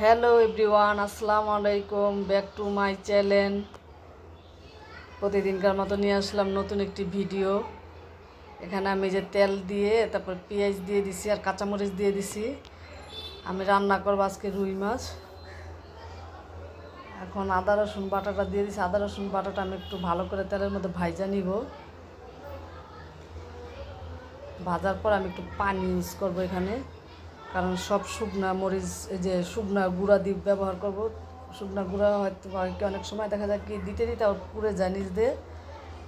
Hello everyone আসসালামু আলাইকুম back to my channel প্রতিদিনকার মতো নিয়ে আসলাম নতুন একটি ভিডিও এখানে আমি যে তেল দিয়ে, তারপর পেঁয়াজ দিয়ে দিছি আর কাঁচামরিচ দিয়ে দিছি। আমি রান্না করব আজকে রুই মাছ। এখন আদা, রসুন বাটাটা দিয়ে দিছি। আদা, রসুন বাটাটা আমি একটু ভালো করে তেলের মধ্যে ভাইজা নিব। ভাজার পর আমি একটু পানি ইউজ করব এখানে। কারণ সব শুকনা মরিচ, এই যে শুকনা গুঁড়া দিয়ে ব্যবহার করব। শুকনা গুঁড়া হয়তো হয় অনেক সময় দেখা যায় কি দিতে দিতে আবার পুড়ে নিচ দিয়ে।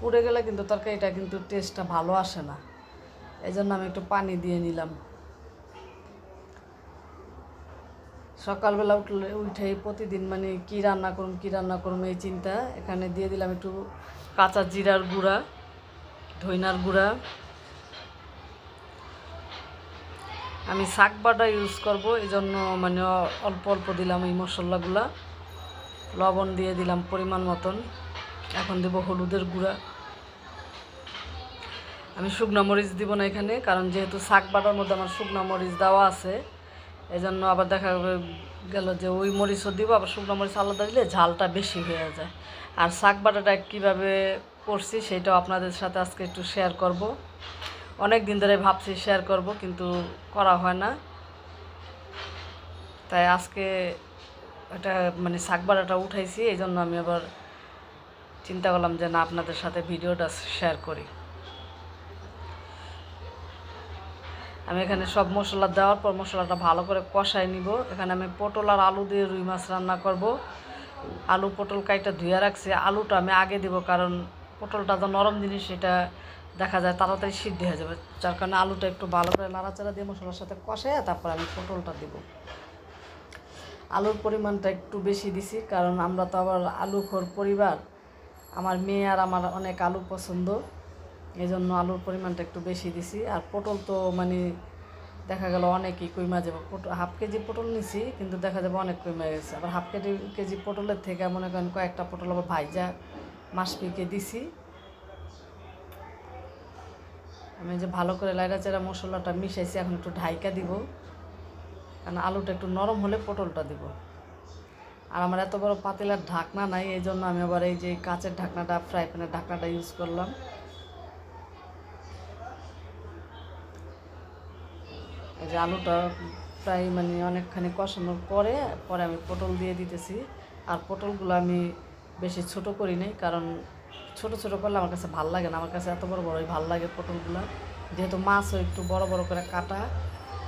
পুড়ে গেলে কিন্তু তরকারিটা কিন্তু টেস্টটা ভালো আসে না। এই জন্য আমি একটু পানি দিয়ে নিলাম। সকালবেলা উঠলে, উঠেই প্রতিদিন মানে কী রান্না করুম, কী রান্না করুম এই চিন্তা। এখানে দিয়ে দিলাম একটু কাঁচা জিরার গুঁড়া, ধইনার গুঁড়া। আমি শাক বাটা ইউজ করব এই জন্য মানে অল্প অল্প দিলাম এই মশলাগুলা। লবণ দিয়ে দিলাম পরিমাণ মতন। এখন দেব হলুদের গুঁড়া। আমি শুকনো মরিচ দিব না এখানে, কারণ যেহেতু শাক বাটার মধ্যে আমার শুকনো মরিচ দেওয়া আছে এই জন্য আবার দেখা গেল যে ওই মরিচও দিব, আবার শুকনো মরিচ আলাদা দিলে ঝালটা বেশি হয়ে যায়। আর শাক বাটাটা কীভাবে করছি সেটাও আপনাদের সাথে আজকে একটু শেয়ার করব। অনেক দিন ধরে ভাবছি শেয়ার করব, কিন্তু করা হয় না। তাই আজকে এটা মানে শাক বাটাটা উঠাইছি এই জন্য আমি আবার চিন্তা করলাম যে না, আপনাদের সাথে ভিডিওটা শেয়ার করি। আমি এখানে সব মশলা দেওয়ার পর মশলাটা ভালো করে কষাই নিব। এখানে আমি পটল আর আলু দিয়ে রুই মাছ রান্না করব। আলু পটল কাইটা ধুয়ে রাখছি। আলুটা আমি আগে দিব, কারণ পটলটা তো নরম জিনিস এটা দেখা যায় তাড়াতাড়ি সিদ্ধ হয়ে যাবে। যার কারণে আলুটা একটু ভালো করে নাড়াচাড়া দিয়ে মশলার সাথে কষাই তারপর আমি পটলটা দিব। আলুর পরিমাণটা একটু বেশি দিছি, কারণ আমরা তো আবার আলু খোর পরিবার। আমার মেয়ে আর আমার অনেক আলু পছন্দ এই জন্য আলুর পরিমাণটা একটু বেশি দিছি। আর পটল তো মানে দেখা গেল অনেকই কইমা যাবে। পটল হাফ কেজি পটল নিছি, কিন্তু দেখা যাবে অনেক কইমা গেছে। আবার হাফ কেজি কেজি পটলের থেকে মনে করেন কয়েকটা পটল আবার ভাইজা মাছ পিকে দিছি। আমি যে ভালো করে লাইড়া চেরা মশলাটা মিশাইছি, এখন একটু ঢাইকা দিব। কারণ আলুটা একটু নরম হলে পটলটা দিব। আর আমার এত বড় পাতিলার ঢাকনা নাই, এই জন্য আমি আবার এই যে কাঁচের ঢাকনাটা, ফ্রাই প্যানের ঢাকনাটা ইউজ করলাম। এই যে আলুটা প্রায় মানে অনেকখানি কষানোর পরে পরে আমি পটল দিয়ে দিতেছি। আর পটলগুলো আমি বেশি ছোট করি নাই, কারণ ছোট ছোট করলে আমার কাছে ভালো লাগে না। আমার কাছে এত বড় বড়ই ভালো লাগে পটলগুলো। যেহেতু মাছও একটু বড় বড় করে কাটা,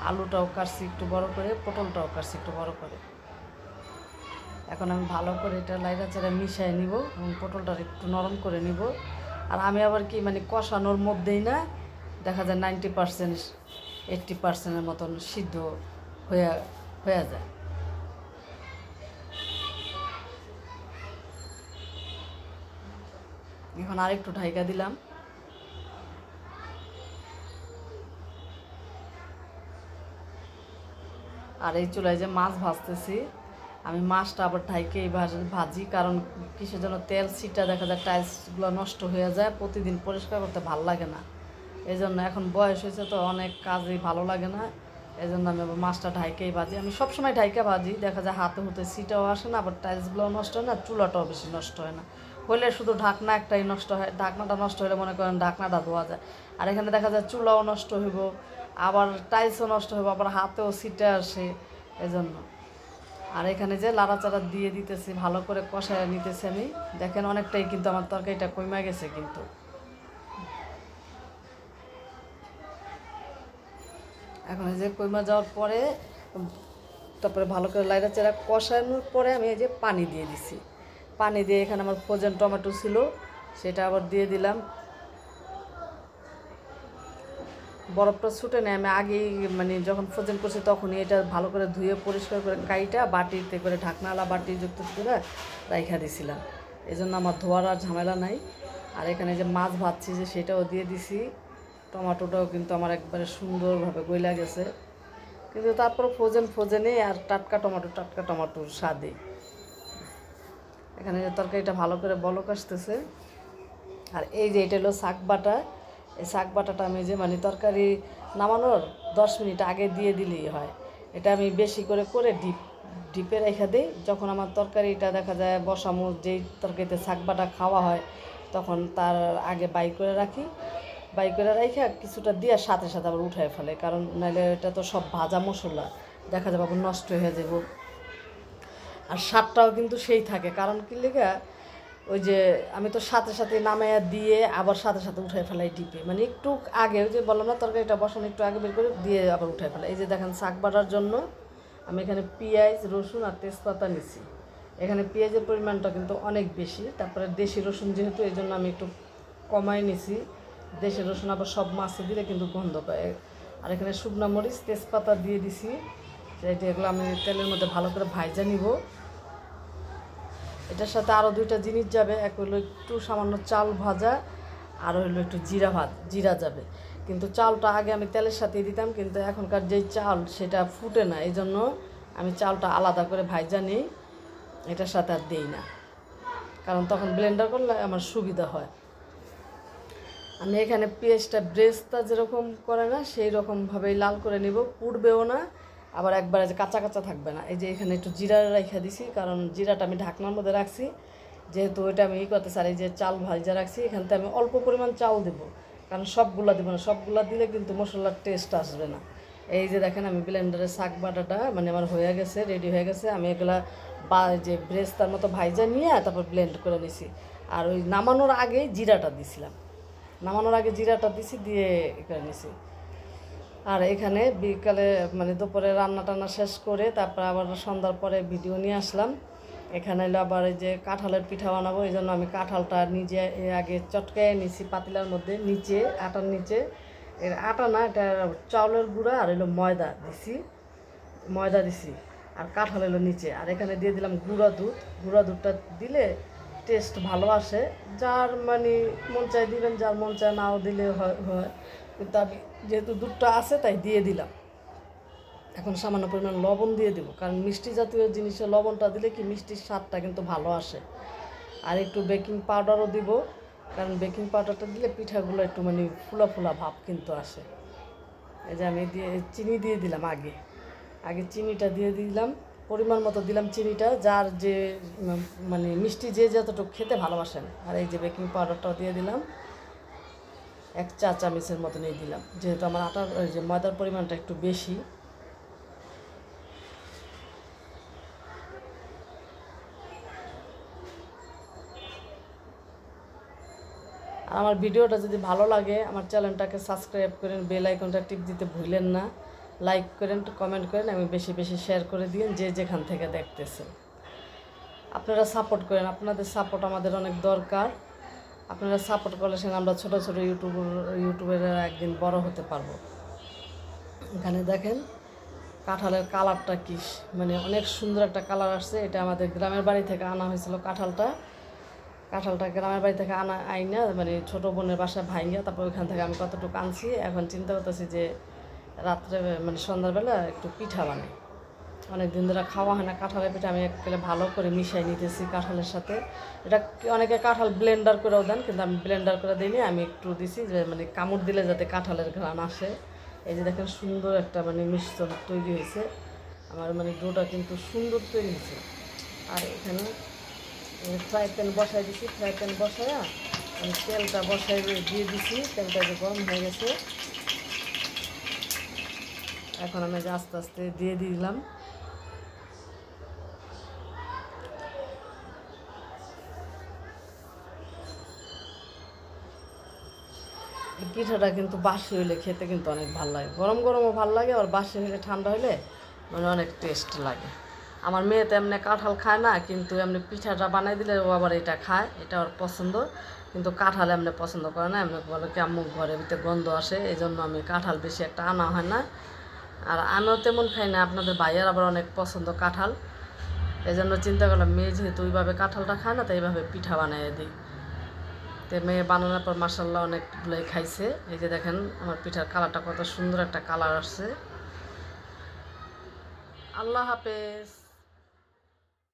আলুটাও কাটছি একটু বড় করে, পটলটাও কাটছি একটু বড় করে। এখন আমি ভালো করে এটা লাইটা চেরা মিশিয়ে নিব এবং পটলটা একটু নরম করে নিব। আর আমি আবার কি মানে কষানোর মধ্যেই না দেখা যায় নাইনটি পার্সেন্ট এইট্টি পার্সেন্টের মতন সিদ্ধ হয়ে হয়ে যায়। এখন আরেকটু ঢাইকা দিলাম। আর এই চুলায় যে মাছ ভাজতেছি, আমি মাছটা আবার ঢাইকেই ভাজ- কারণ কিসের জন্য তেল সিটা দেখা যায় টাইলসগুলো নষ্ট হয়ে যায়, প্রতিদিন পরিষ্কার করতে ভালো লাগে না। এই জন্য এখন বয়স হয়েছে তো অনেক কাজই ভালো লাগে না। এই জন্য আমি আবার মাছটা ঢাইকেই ভাজি। আমি সবসময় ঢাইকা ভাজি, দেখা যায় হাতে হতে সিটাও আসে না, আবার টাইলসগুলোও নষ্ট হয় না, চুলাটাও বেশি নষ্ট হয় না। হইলে শুধু ঢাকনা একটাই নষ্ট হয়, ঢাকনাটা নষ্ট হলে মনে করেন ঢাকনাটা ধোয়া যায়। আর এখানে দেখা যায় চুলাও নষ্ট হইব, আবার টাইলসও নষ্ট হইব, আবার হাতেও সিটে আসে এজন্য। আর এখানে যে লাড়াচাড়া দিয়ে দিতেছি, ভালো করে কষায় নিতেছি আমি, দেখেন অনেকটাই কিন্তু আমার তরকারিটা কমে গেছে কিন্তু। এখন যে কইমা যাওয়ার পরে তারপরে ভালো করে লাইটা চেরা কষানোর পরে আমি এই যে পানি দিয়ে দিছি। পানি দিয়ে এখানে আমার ফ্রোজেন টমেটো ছিল, সেটা আবার দিয়ে দিলাম। বরফটা ছুটে নেয়, আমি আগেই মানে যখন ফ্রোজেন করছি তখনই এটা ভালো করে ধুয়ে পরিষ্কার করে কাইটা বাটিতে করে ঢাকনাওয়ালা বাটি যুক্ত করে রাইখা দিছিলাম। এই জন্য আমার ধোয়ার আর ঝামেলা নাই। আর এখানে যে মাছ ভাজছি যে সেটাও দিয়ে দিছি। টমাটোটাও কিন্তু আমার একবারে সুন্দরভাবে গইলা গেছে। কিন্তু তারপর ফ্রোজেন ফ্রোজেনে আর টাটকা টমেটো, টাটকা টমেটোর স্বাদে। এখানে যে তরকারিটা ভালো করে বলক আসতেছে। আর এই যে এটা হলো শাক বাটা। এই শাক বাটাটা আমি যে মানে তরকারি নামানোর দশ মিনিট আগে দিয়ে দিলেই হয়। এটা আমি বেশি করে করে ডিপ, ডিপে রেখে দিই। যখন আমার তরকারিটা দেখা যায় বসামো, যেই তরকারিতে শাক বাটা খাওয়া হয়, তখন তার আগে বাই করে রাখি। বাই করে রেখে কিছুটা দিয়ে সাথে সাথে আবার উঠায় ফেলে। কারণ নাহলে এটা তো সব ভাজা মশলা। দেখা যাবে আবার নষ্ট হয়ে যাব। আর স্বাদটাও কিন্তু সেই থাকে। কারণ কি লেগে, ওই যে আমি তো সাথে সাথে নামাইয়া দিয়ে আবার সাথে সাথে উঠাই ফেলাই ডিপে। মানে একটু আগে ওই যে বললাম না, তরকারিটা বসানো একটু আগে বের করে দিয়ে আবার উঠাই ফেলাই। এই যে দেখেন শাক বাটার জন্য আমি এখানে পেঁয়াজ, রসুন আর তেজপাতা নিছি। এখানে পেঁয়াজের পরিমাণটা কিন্তু অনেক বেশি, তারপরে দেশি রসুন যেহেতু, এই জন্য আমি একটু কমাই নিছি। দেশি রসুন আবার সব মাছে দিলে কিন্তু গন্ধ পায়। আর এখানে শুকনো মরিচ, তেজপাতা দিয়ে দিছি। এগুলো আমি তেলের মধ্যে ভালো করে ভাইজা নিব। এটার সাথে আরও দুইটা জিনিস যাবে, এক হলো একটু সামান্য চাল ভাজা, আর হলো একটু জিরা ভাত, জিরা যাবে। কিন্তু চালটা আগে আমি তেলের সাথে দিতাম, কিন্তু এখনকার যেই চাল সেটা ফুটে না এই জন্য আমি চালটা আলাদা করে ভাইজা নিই, এটার সাথে আর দিই না। কারণ তখন ব্লেন্ডার করলে আমার সুবিধা হয়। আমি এখানে পেঁয়াজটা ব্রেস্তা যেরকম করে না, সেই রকমভাবেই লাল করে নিব, পুড়বেও না। আবার একবারে যে কাঁচা কাঁচা থাকবে না। এই যে এখানে একটু জিরা রেখে দিছি, কারণ জিরাটা আমি ঢাকনার মধ্যে রাখছি। যেহেতু ওইটা আমি ই করতে চাই যে চাল ভাজা রাখছি এখানতে আমি অল্প পরিমাণ চাল দেবো। কারণ সবগুলা দেবো না, সবগুলা দিলে কিন্তু মশলার টেস্ট আসবে না। এই যে দেখেন আমি ব্লেন্ডারে শাক বাটাটা মানে আমার হয়ে গেছে রেডি হয়ে গেছে। আমি এগুলা বা যে ব্রেস্তার মতো ভাইজা নিয়ে তারপর ব্লেন্ড করে নিছি। আর ওই নামানোর আগেই জিরাটা দিছিলাম। নামানোর আগে জিরাটা দিছি, দিয়ে করে নিছি। আর এখানে বিকালে মানে দুপুরে রান্না টান্না শেষ করে তারপর আবার সন্ধ্যার পরে ভিডিও নিয়ে আসলাম। এখানে হলো আবার এই যে কাঁঠালের পিঠা বানাবো, এই জন্য আমি কাঁঠালটা নিজে আগে চটকায় নিছি পাতিলার মধ্যে, নিচে, আটার নিচে। এর আটা না, এটা চাউলের গুঁড়া আর এলো ময়দা দিছি ময়দা দিছি। আর কাঁঠাল এলো নিচে। আর এখানে দিয়ে দিলাম গুঁড়া দুধ। গুঁড়া দুধটা দিলে টেস্ট ভালো আসে। যার মানে মন চায় দিবেন, যার মন চায় নাও দিলে হয়। কিন্তু আমি যেহেতু দুধটা আছে, তাই দিয়ে দিলাম। এখন সামান্য পরিমাণ লবণ দিয়ে দেবো, কারণ মিষ্টি জাতীয় জিনিসে লবণটা দিলে কি মিষ্টির স্বাদটা কিন্তু ভালো আসে। আর একটু বেকিং পাউডারও দিব, কারণ বেকিং পাউডারটা দিলে পিঠাগুলো একটু মানে ফুলা ফুলা ভাব কিন্তু আসে। এই যে আমি দিয়ে, চিনি দিয়ে দিলাম আগে। আগে চিনিটা দিয়ে দিলাম, পরিমাণ মতো দিলাম চিনিটা, যার যে মানে মিষ্টি যে যতটুকু খেতে ভালোবাসেন। আর এই যে বেকিং পাউডারটাও দিয়ে দিলাম। এক চা চামচের মতো নিয়ে দিলাম। যেহেতু আমার আটার যে ময়দার পরিমাণটা একটু বেশি। আমার ভিডিওটা যদি ভালো লাগে, আমার চ্যানেলটাকে সাবস্ক্রাইব করেন, বেল আইকনটা টিপ দিতে ভুলেন না। লাইক করেন, কমেন্ট করেন, আমি বেশি বেশি শেয়ার করে দিন যে যেখান থেকে দেখতেছেন। আপনারা সাপোর্ট করেন, আপনাদের সাপোর্ট আমাদের অনেক দরকার। আপনারা সাপোর্ট করলে সেখানে আমরা ছোটো ছোটো ইউটিউব ইউটিউবেরা একদিন বড় হতে পারব। এখানে দেখেন, কাঁঠালের কালারটা কি মানে অনেক সুন্দর একটা কালার আসছে। এটা আমাদের গ্রামের বাড়ি থেকে আনা হয়েছিল কাঁঠালটা। কাঁঠালটা গ্রামের বাড়ি থেকে আনা, আইনা মানে ছোটো বোনের বাসায় ভাইঙ্গা, তারপর ওইখান থেকে আমি কতটুকু আনছি। এখন চিন্তা করতেছি যে রাত্রে মানে সন্ধ্যাবেলা একটু পিঠা বানাই। অনেক দিন ধরে খাওয়া হয় না, কাঁঠালের পিঠা আমি একবারে ভালো করে মিশাই নিতেছি কাঁঠালের সাথে। এটা অনেকে কাঁঠাল ব্লেন্ডার করেও দেন, কিন্তু আমি ব্লেন্ডার করে দিইনি, আমি একটু দিছি যে মানে কামড় দিলে যাতে কাঁঠালের ঘ্রাণ আসে। এই যে দেখেন সুন্দর একটা মানে মিশ্রণ তৈরি হয়েছে। আমার মানে ডোটা কিন্তু সুন্দর তৈরি হয়েছে। আর এখানে ফ্রাই প্যান বসাই দিছি ফ্রাই প্যান বসায়া আমি তেলটা বসাই দিয়ে দিছি, তেলটা যে গরম হয়ে গেছে। এখন আমি আস্তে আস্তে দিয়ে দিলাম। পিঠাটা কিন্তু বাসি হইলে খেতে কিন্তু অনেক ভালো লাগে। গরম গরমও ভালো লাগে, আবার বাসি হইলে ঠান্ডা হইলে মানে অনেক টেস্ট লাগে। আমার মেয়ে তো এমনি কাঁঠাল খায় না, কিন্তু এমনি পিঠাটা বানাই দিলে ও আবার এটা খায়, এটা ওর পছন্দ। কিন্তু কাঁঠাল এমনি পছন্দ করে না, এমনি বলে কি, আম্মু ঘরের ভিতরে গন্ধ আসে এই জন্য আমি কাঁঠাল বেশি একটা আনা হয় না। আর আমিও তেমন খাই না, আপনাদের ভাইয়ের আবার অনেক পছন্দ কাঁঠাল। এই জন্য চিন্তা করলাম, মেয়ে যেহেতু ওইভাবে কাঁঠালটা খায় না তো এইভাবে পিঠা বানিয়ে দিই। তো মেয়ে বানানোর পর মাসাল্লাহ অনেকগুলোই খাইছে। এই যে দেখেন, আমার পিঠার কালারটা কত সুন্দর একটা কালার আসছে। আল্লাহ হাফেজ।